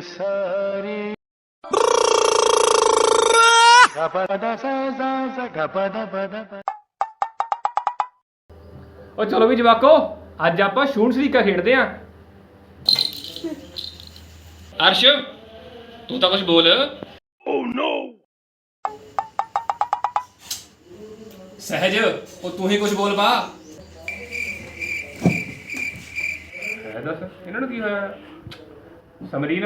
సారి ਚਲੋ ਵੀ ਜਵਾਕੋ ਅੱਜ ਆਪਾਂ ਸ਼ੂਨ ਸਰੀਕਾ ਖੇਡਦੇ ਆਂ। ਅਰਸ਼ ਤੂੰ ਤਾਂ ਕੁਝ ਬੋਲ। oh ਓ ਨੋ ਸਹਿਜ ਉਹ ਤੂੰ ਹੀ ਕੁਝ ਬੋਲ ਪਾ। ਇਹਨਾਂ ਨੂੰ ਕੀ ਹੋਇਆ? ਸਮਰੀਨ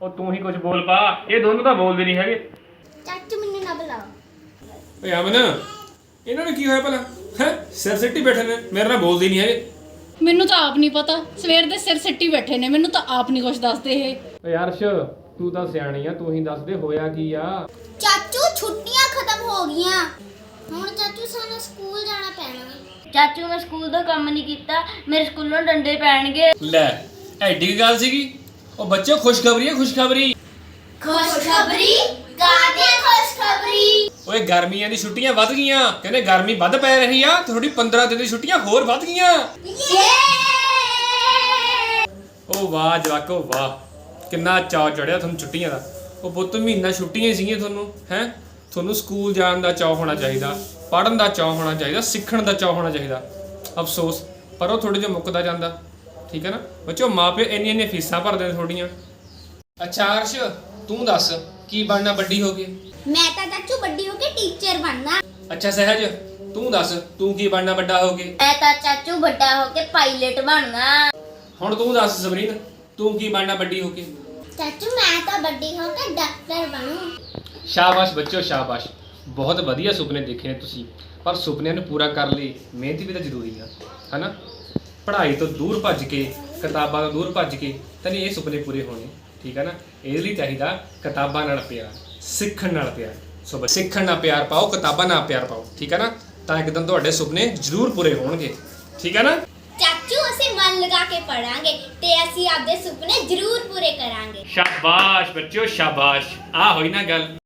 ਉਹ ਤੂੰ ਹੀ ਕੁਝ ਬੋਲ ਪਾ। ਇਹ ਦੋਨੋਂ ਤਾਂ ਬੋਲਦੇ ਨਹੀਂ ਹੈਗੇ। ਚਾਚੂ ਮੈਨੂੰ ਨਾ ਬੁਲਾਓ। ਓਏ ਅਮਨ ਇਹਨਾਂ ਨੂੰ ਕੀ ਹੋਇਆ ਭਲਾ? ਹੈ? ਸਿਰ ਸਿੱਟੀ ਬੈਠੇ ਨੇ ਮੇਰੇ ਨਾਲ ਬੋਲਦੇ ਨਹੀਂ ਹੈਗੇ। ਮੈਨੂੰ ਤਾਂ ਆਪ ਨਹੀਂ ਪਤਾ। ਸਵੇਰ ਦੇ ਸਿਰ ਸਿੱਟੀ ਬੈਠੇ ਨੇ ਮੈਨੂੰ ਤਾਂ ਆਪ ਨਹੀਂ ਕੁਝ ਦੱਸਦੇ ਇਹ। ਓਏ ਅਰਸ਼ ਤੂੰ ਤਾਂ ਸਿਆਣੀ ਆ ਤੂੰ ਹੀ ਦੱਸ ਦੇ ਹੋਇਆ ਕੀ ਆ? ਚਾਚੂ ਛੁੱਟੀਆਂ ਖਤਮ ਹੋ ਗਈਆਂ। ਹੁਣ ਚਾਚੂ ਸਾਨੂੰ ਸਕੂਲ ਜਾਣਾ ਪੈਣਾ। ਚਾਚੂ ਮੈਂ ਸਕੂਲ ਦਾ ਕੰਮ ਨਹੀਂ ਕੀਤਾ। ਮੇਰੇ ਸਕੂਲੋਂ ਡੰਡੇ ਪੈਣਗੇ। ਲੈ ਐਡੀ ਗੱਲ ਸੀਗੀ? ਉਹ ਬੱਚੇ ਖੁਸ਼ਖਬਰੀ ਹੈ ਖੁਸ਼ਖਬਰੀ? ਖੁਸ਼ਖਬਰੀ? ਕਾਹਦੀ ਖੁਸ਼ਖਬਰੀ। ਓਏ ਗਰਮੀਆਂ ਦੀ ਛੁੱਟੀਆਂ ਵੱਧ ਗਈਆਂ। ਕਹਿੰਦੇ ਗਰਮੀ ਵੱਧ ਪੈ ਰਹੀ ਆ ਤੇ ਥੋੜੀ 15 ਦਿਨ ਦੀ ਛੁੱਟੀਆਂ ਹੋਰ ਵੱਧ ਗਈਆਂ। ਓ ਵਾਹ ਜਵਾਕੋ ਵਾਹ। ਕਿੰਨਾ ਚਾਅ ਚੜਿਆ ਤੁਹਾਨੂੰ ਛੁੱਟੀਆਂ ਦਾ। ਉਹ ਪੁੱਤ ਮਹੀਨਾ ਛੁੱਟੀਆਂ ਹੀ ਸੀਗੀਆਂ ਤੁਹਾਨੂੰ ਹੈ? ਤੁਹਾਨੂੰ ਸਕੂਲ ਜਾਣ ਦਾ ਚਾਅ ਹੋਣਾ ਚਾਹੀਦਾ ਪੜ੍ਹਨ ਦਾ ਚਾਅ ਹੋਣਾ ਚਾਹੀਦਾ ਸਿੱਖਣ ਦਾ ਚਾਅ ਹੋਣਾ ਚਾਹੀਦਾ। ਅਫਸੋਸ ਪਰ ਉਹ ਥੋੜੇ ਜਿਹਾ ਮੁੱਕਦਾ ਜਾਂਦਾ। ਠੀਕ ਹੈ ਨਾ? ਬੱਚੋ ਮਾਪੇ ਇੰਨੀਆਂ ਇੰਨੀਆਂ ਫੀਸਾਂ ਭਰਦੇ ਨੇ ਤੁਹਾਡੀਆਂ। ਅੱਛਾ ਅਰਸ਼ ਤੂੰ ਦੱਸ ਕੀ ਬਣਨਾ ਵੱਡੀ ਹੋ ਕੇ? ਮੈਂ ਤਾਂ ਚਾਚੂ ਵੱਡੀ ਹੋ ਕੇ ਟੀਚਰ ਬਣਨਾ। ਅੱਛਾ ਸਹਿਜ ਤੂੰ ਦੱਸ ਤੂੰ ਕੀ ਬਣਨਾ ਵੱਡਾ ਹੋ ਕੇ? ਮੈਂ ਤਾਂ ਚਾਚੂ ਵੱਡਾ ਹੋ ਕੇ ਪਾਇਲਟ ਬਣਨਾ। ਹੁਣ ਤੂੰ ਦੱਸ ਸਬਰੀਨ ਤੂੰ ਕੀ ਬਣਨਾ ਵੱਡੀ ਹੋ ਕੇ? ਚਾਚੂ ਮੈਂ ਤਾਂ ਵੱਡੀ ਹੋ ਕੇ ਡਾਕਟਰ ਬਣੂ। ਸ਼ਾਬਾਸ਼ ਬੱਚਿਓ ਸ਼ਾਬਾਸ਼। ਬਹੁਤ ਵਧੀਆ ਸੁਪਨੇ ਦੇਖੇ ਨੇ ਤੁਸੀਂ। ਪਰ ਸੁਪਨਿਆਂ ਨੂੰ ਪੂਰਾ ਕਰਨ ਲਈ ਮਿਹਨਤ ਵੀ ਤਾਂ ਜ਼ਰੂਰੀ ਆ। ਹਨਾ? ਪੜ੍ਹਾਈ ਤੋਂ ਦੂਰ ਭੱਜ ਕੇ ਕਿਤਾਬਾਂ ਤੋਂ ਦੂਰ ਭੱਜ ਕੇ ਤਾਂ ਨਹੀਂ ਇਹ ਸੁਪਨੇ ਪੂਰੇ ਹੋਣੇ ਠੀਕ ਹੈ ਨਾ? ਇਹਦੇ ਲਈ ਚਾਹੀਦਾ ਕਿਤਾਬਾਂ ਨਾਲ ਪਿਆਰ ਸਿੱਖਣ ਨਾਲ ਪਿਆਰ। ਸੋ ਸਿੱਖਣ ਨਾਲ ਪਿਆਰ ਪਾਓ ਕਿਤਾਬਾਂ ਨਾਲ ਪਿਆਰ ਪਾਓ ਠੀਕ ਹੈ ਨਾ? ਤਾਂ ਇੱਕ ਦਿਨ ਤੁਹਾਡੇ ਸੁਪਨੇ ਜ਼ਰੂਰ ਪੂਰੇ ਹੋਣਗੇ ਠੀਕ ਹੈ ਨਾ? ਚਾਚੂ ਅਸੀਂ ਮਨ ਲਗਾ ਕੇ ਪੜਾਂਗੇ ਤੇ ਅਸੀਂ ਆਪਦੇ ਸੁਪਨੇ ਜ਼ਰੂਰ ਪੂਰੇ ਕਰਾਂਗੇ। ਸ਼ਾਬਾਸ਼ ਬੱਚਿਓ ਸ਼ਾਬਾਸ਼। ਆ ਹੋਈ ਨਾ ਗੱਲ।